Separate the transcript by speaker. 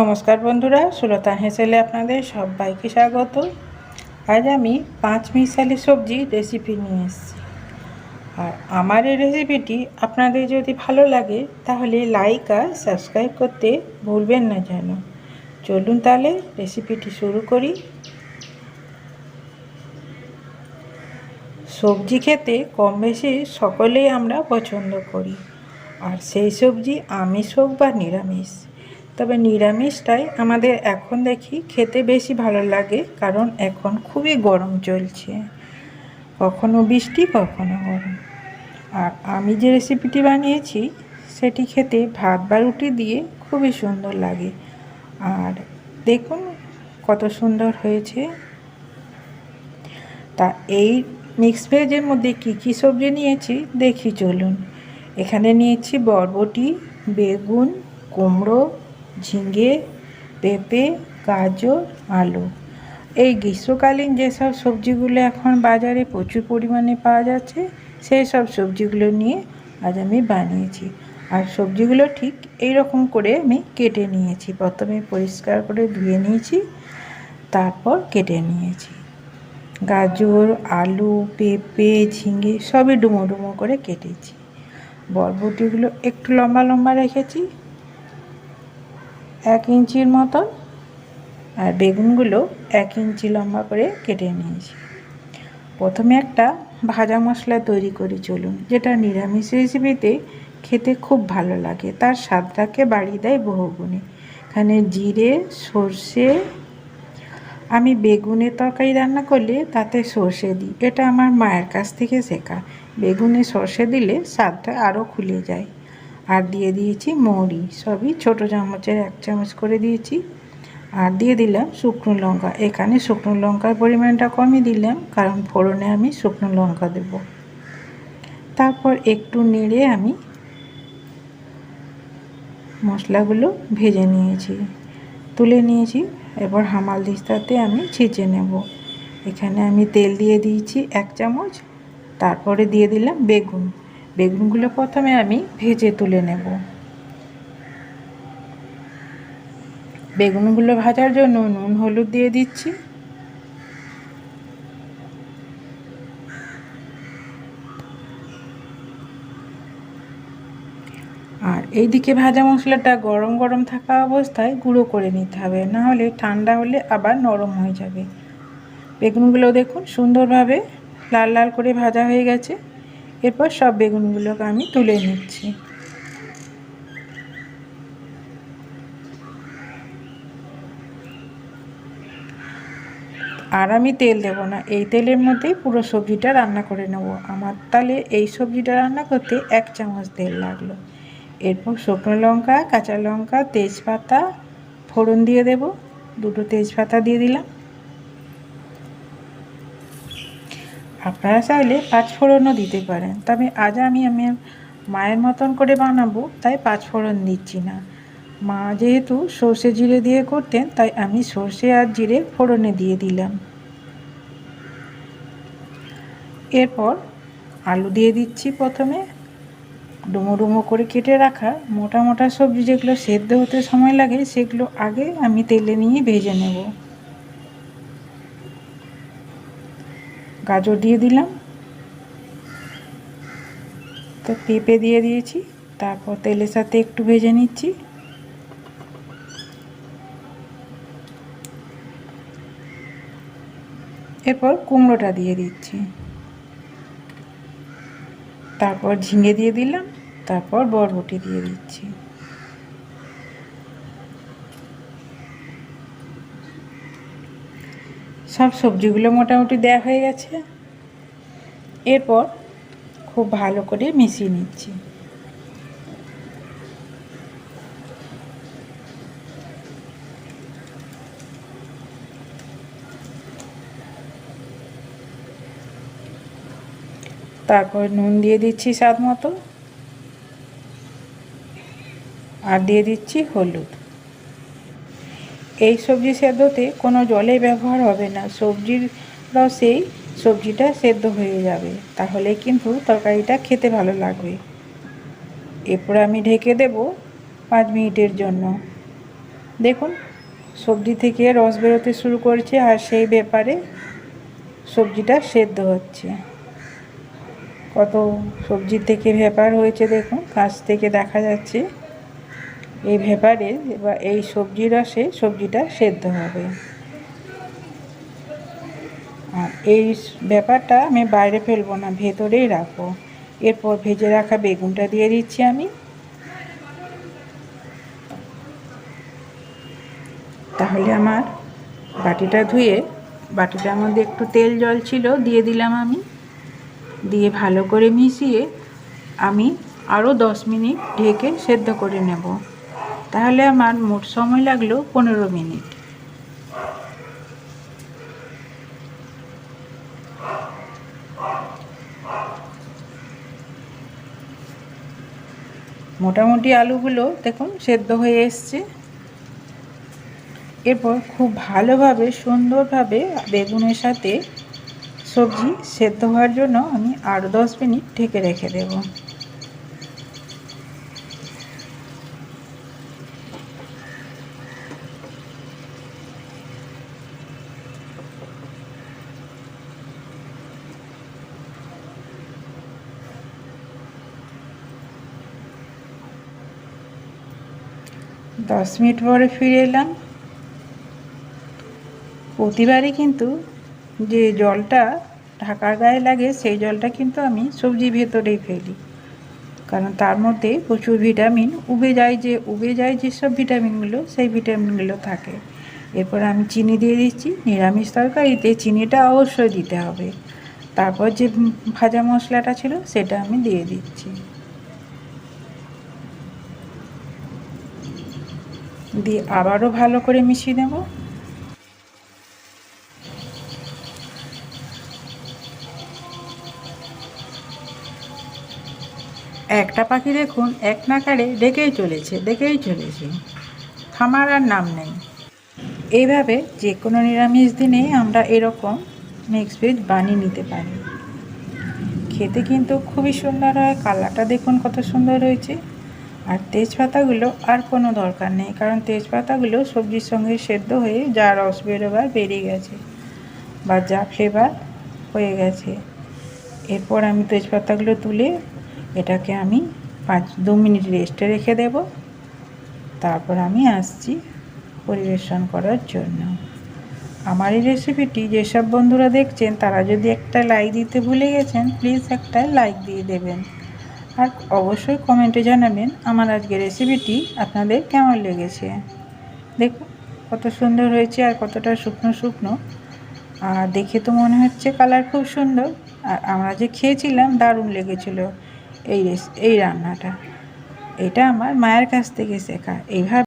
Speaker 1: নমস্কার বন্ধুরা, সুলতা হেসেলে আপনাদের সবাইকে স্বাগত। আজ আমি পাঁচ মিশালি সবজি রেসিপি নিয়ে এসেছি। আর আমার এই রেসিপিটি আপনাদের যদি ভালো লাগে, তাহলে লাইক আর সাবস্ক্রাইব করতে ভুলবেন না যেন। চলুন তাহলে রেসিপিটি শুরু করি। সবজি খেতে কম বেশি সকলেই আমরা পছন্দ করি। আর সেই সবজি আমিষ হোক বা নিরামিষ তবে নিরামিষটাই আমাদের এখন দেখি খেতে বেশি ভালো লাগে, কারণ এখন খুবই গরম চলছে। কখনো বৃষ্টি, কখনো গরম। আর আমি যে রেসিপিটি বানিয়েছি, সেটি খেতে ভাত বা রুটি দিয়ে খুবই সুন্দর লাগে। আর দেখুন কত সুন্দর হয়েছে। তা এই মিক্স ভেজের মধ্যে কী কী সবজি নিয়েছি, দেখি চলুন। এখানে নিয়েছি বরবটি, বেগুন, কুমড়ো ঝিঙে, পেঁপে, গাজর, আলু। এই গ্রীষ্মকালীন যেসব সবজিগুলো এখন বাজারে প্রচুর পরিমাণে পাওয়া যাচ্ছে, সেই সব সবজিগুলো নিয়ে আজ আমি বানিয়েছি। আর সবজিগুলো ঠিক এই রকম করে আমি কেটে নিয়েছি। প্রথমে পরিষ্কার করে ধুয়ে নিয়েছি, তারপর কেটে নিয়েছি। গাজর, আলু, পেঁপে, ঝিঙে সবই ডুমো ডুমো করে কেটেছি। বরবটিগুলো একটু লম্বা লম্বা রেখেছি এক ইঞ্চির মতন আর বেগুনগুলো এক ইঞ্চি লম্বা করে কেটে নিয়েছি। প্রথমে একটা ভাজা মশলা তৈরি করি, চলুন। যেটা নিরামিষ রেসিপিতে খেতে খুব ভালো লাগে। তার স্বাদটাকে বাড়িয়ে দেয় বহুগুণে। এখানে জিরে, সর্ষে, আমি বেগুনের তরকারি রান্না করলে তাতে সর্ষে দিই। এটা আমার মায়ের কাছ থেকে শেখা। বেগুনে সর্ষে দিলে স্বাদটা আরও খুলে যায়। আর দিয়ে দিয়েছি মৌরি। সবই ছোট চামচের এক চামচ করে দিয়েছি। আর দিয়ে দিলাম শুকনো লঙ্কা। এখানে শুকনো লঙ্কার পরিমাণটা কমই দিলাম, কারণ ফোড়নে আমি শুকনো লঙ্কা দেব। তারপর একটু নেড়ে আমি মশলাগুলো ভেজে নিয়েছি, তুলে নিয়েছি। এবার হামাল দিস্তাতে আমি ছেঁচে নেব। এখানে আমি তেল দিয়ে দিয়েছি এক চামচ। তারপরে দিয়ে দিলাম বেগুন। বেগুনগুলো প্রথমে আমি ভেজে তুলে নেব। বেগুনগুলো ভাজার জন্য নুন, হলুদ দিয়ে দিচ্ছি। আর এইদিকে ভাজা মশলাটা গরম গরম থাকা অবস্থায় গুঁড়ো করে নিতে হবে, না হলে ঠান্ডা হলে আবার নরম হয়ে যাবে। বেগুনগুলো দেখুন সুন্দরভাবে লাল লাল করে ভাজা হয়ে গেছে। এরপর সব বেগুনগুলোকে আমি তুলে নিচ্ছি। আর আমি তেল দেব না, এই তেলের মধ্যেই পুরো সবজিটা রান্না করে নেব। আমার তাহলে এই সবজিটা রান্না করতে এক চামচ তেল লাগল। এরপর শুকনো লঙ্কা, কাঁচা লঙ্কা, তেজপাতা, ফোড়ন দিয়ে দেব। দুটো তেজপাতা দিয়ে দিলাম। আপনারা চাইলে পাঁচ ফোড়নও দিতে পারেন। তবে আজ আমি আমি মায়ের মতন করে বানাবো, তাই পাঁচ ফোড়ন দিচ্ছি না। মা যেহেতু সর্ষে জিরে দিয়ে করতেন, তাই আমি সর্ষে আর জিরে ফোড়নে দিয়ে দিলাম। এরপর আলু দিয়ে দিচ্ছি প্রথমে। ডুমো ডুমো করে কেটে রাখা মোটা মোটা সবজি যেগুলো সেদ্ধ হতে সময় লাগে, সেগুলো আগে আমি তেলে নিয়ে ভেজে নেব। গাজর দিয়ে দিলাম। তো পেঁপে দিয়ে দিয়েছি, তারপর তেলের সাথে একটু ভেজে নিচ্ছি। এরপর কুমড়োটা দিয়ে দিচ্ছি। তারপর ঝিঙে দিয়ে দিলাম, তারপর বরবটি দিয়ে দিচ্ছি। সব সবজিগুলো মোটামুটি দেওয়া হয়ে গেছে। এরপর খুব ভালো করে মিশিয়ে নিচ্ছি। তারপর নুন দিয়ে দিচ্ছি স্বাদ মতো। আর দিয়ে দিচ্ছি হলুদ। এই সবজি সেদ্ধতে কোনো জলের ব্যবহার হবে না। সবজির রসেই সবজিটা সেদ্ধ হয়ে যাবে। তাহলে কিন্তু তরকারিটা খেতে ভালো লাগবে। এরপর আমি ঢেকে দেব পাঁচ মিনিটের জন্য। দেখুন, সবজি থেকে রস বেরোতে শুরু করছে আর সেই ব্যাপারে সবজিটা সেদ্ধ হচ্ছে। কত সবজি থেকে ভেপার হয়েছে দেখুন, কাছ থেকে দেখা যাচ্ছে। এই ভেপারে বা এই সবজি রসে সবজিটা সেদ্ধ হবে। আর এই ব্যাপারটা আমি বাইরে ফেলব না, ভেতরেই রাখব। এরপর ভেজে রাখা বেগুনটা দিয়ে দিচ্ছি আমি। তাহলে আমার বাটিটা ধুয়ে, বাটিটার মধ্যে একটু তেল জল ছিল, দিয়ে দিলাম আমি। দিয়ে ভালো করে মিশিয়ে আমি আরও দশ মিনিট ঢেকে সেদ্ধ করে নেব। তাহলে আমার মোট সময় লাগল পনেরো মিনিট। মোটামুটি আলুগুলো দেখুন সেদ্ধ হয়ে এসছে। এরপর খুব ভালোভাবে, সুন্দরভাবে বেগুনের সাথে সবজি সেদ্ধ হওয়ার জন্য আমি আরও দশ মিনিট ঢেকে রেখে দেব। দশ মিনিট পরে ফিরে এলাম। প্রতিবারই কিন্তু যে জলটা ঢাকার গায়ে লাগে, সেই জলটা কিন্তু আমি সবজির ভেতরেই ফেলি। কারণ তার মধ্যে প্রচুর ভিটামিন উবে যায় যে, উবে যায় যেসব ভিটামিনগুলো, সেই ভিটামিনগুলো থাকে। এরপর আমি চিনি দিয়ে দিচ্ছি, নিরামিষ তরকারিতে চিনিটা অবশ্যই দিতে হবে। তারপর যে ভাজা মশলাটা ছিল, সেটা আমি দিয়ে দিচ্ছি। দিয়ে আবারও ভালো করে মিশিয়ে নেব একটা পাখি দেখুন এক নাকারে ডেকেই চলেছে ডেকেই চলেছে। থামার আর নাম নেই। এইভাবে যে কোনো নিরামিষ দিনে আমরা এরকম মিক্স ভেজ বানিয়ে নিতে পারি। খেতে কিন্তু খুবই সুন্দর হয়, কালারটা দেখুন কত সুন্দর হয়েছে। আর তেজপাতাগুলো আর কোনো দরকার নেই, কারণ তেজপাতাগুলো সবজির সঙ্গে সেদ্ধ হয়ে যা রস বেরোবার বেরিয়ে গেছে বা যা ফ্লেভার হয়ে গেছে। এরপর আমি তেজপাতাগুলো তুলে এটাকে আমি পাঁচ, দু মিনিট রেস্টে রেখে দেব। তারপর আমি আসছি পরিবেশন করার জন্য। আমার এই রেসিপিটি যেসব বন্ধুরা দেখছেন তারা যদি একটা লাইক দিতে ভুলে গেছেন প্লিজ একটা লাইক দিয়ে দেবেন। আর অবশ্যই কমেন্টে জানাবেন আমার আজকে রেসিপিটি আপনাদের কেমন লেগেছে। দেখুন, কত সুন্দর হয়েছে আর কতটা শুকনো শুকনো। আর দেখে তো মনে হচ্ছে কালার খুব সুন্দর। আর আমরা যে খেয়েছিলাম, দারুণ লেগেছিল এই এই রান্নাটা। এটা আমার মায়ের কাছ থেকে শেখা। এইভাবে